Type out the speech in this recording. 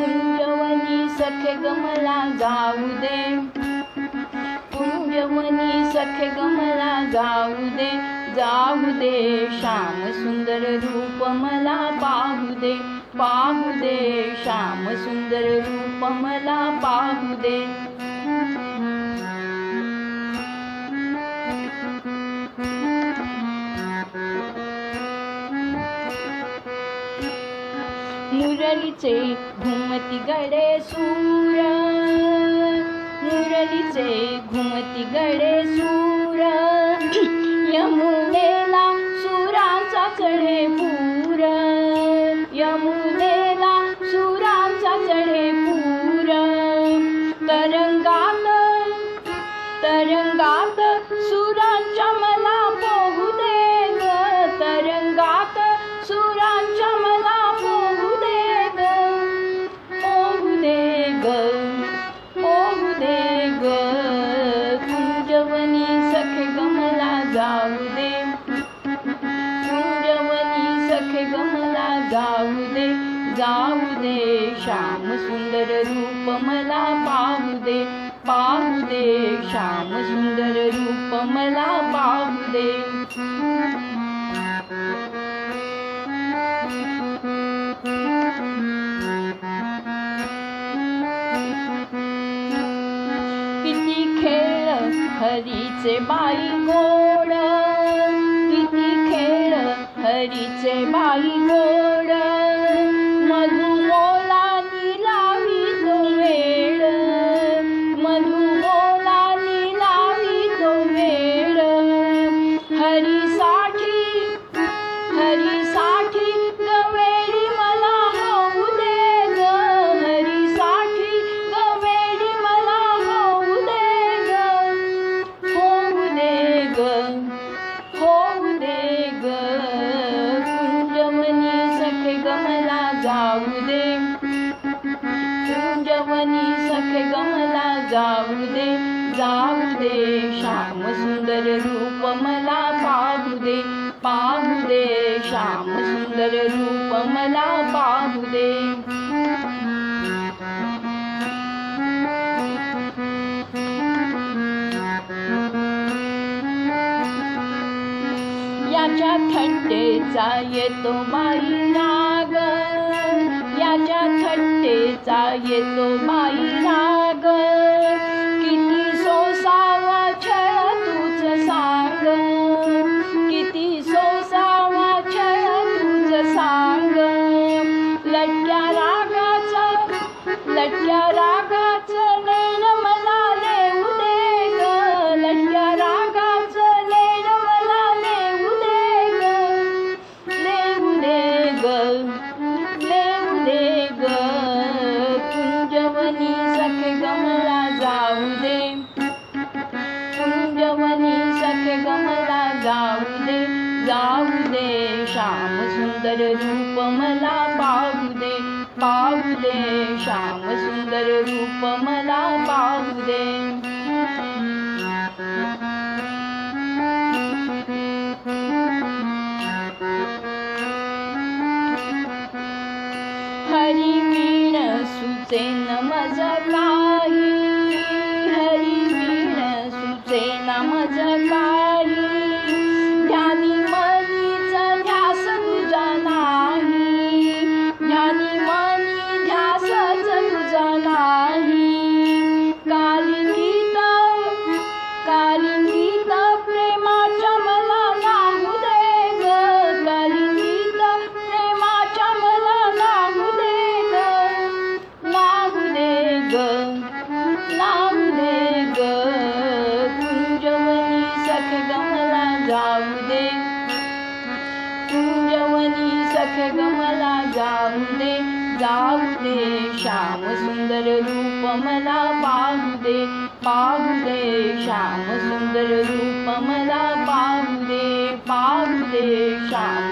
पुंजवनी सखे गमला जाऊ दे. पुंजवनी सखे गमला जाऊ दे. जाऊ दे श्याम सुंदर रूप मला पाहू दे. पाहू दे श्याम सुंदर रूप मला पाहू दे. मुरलीचे घुमती गडे सूर. मुरलीचे घुमती मला पाहू दे पाहू दे श्याम सुंदर रूप मला पाहू दे. किती खेळ हरीचे बाई गोड किती खेळ हरीचे बाई हरीसाठी गवेळी मला होऊ दे ग. हरीसाठी मला होऊ दे ग. होऊ दे ग. होऊ दे ग. सखे गमला जाऊ दे. कुंजवनी सखे गमला जाऊ दे. जाऊ दे श्याम सुंदर रूप मला सुंदर रूप मला पाहू दे। याच्या थट्टेचा येतो बाई राग याच्या थट्टेचा येतो बाई राग लटक्या रागाचं नैन मला लेऊ दे ग. लटक्या रागाचं नैन मला लेऊ दे ग. लेऊ दे ग. लेऊ दे ग. कुंजवनी सखे गमला जाऊ दे. कुंजवनी सखे गमला जाऊ दे. जाऊ दे श्याम सुंदर रूप मला पाहू दे. पाहू दे श्याम सुंदर रूप मला पाहू दे. हरी वीण सुचेन मज काही हरी वीण सुचेन मज काही जाऊ दे श्याम सुंदर रूप मला पाहू दे पाहू दे श्याम सुंदर रूप मला पाहू दे पाहू दे श्याम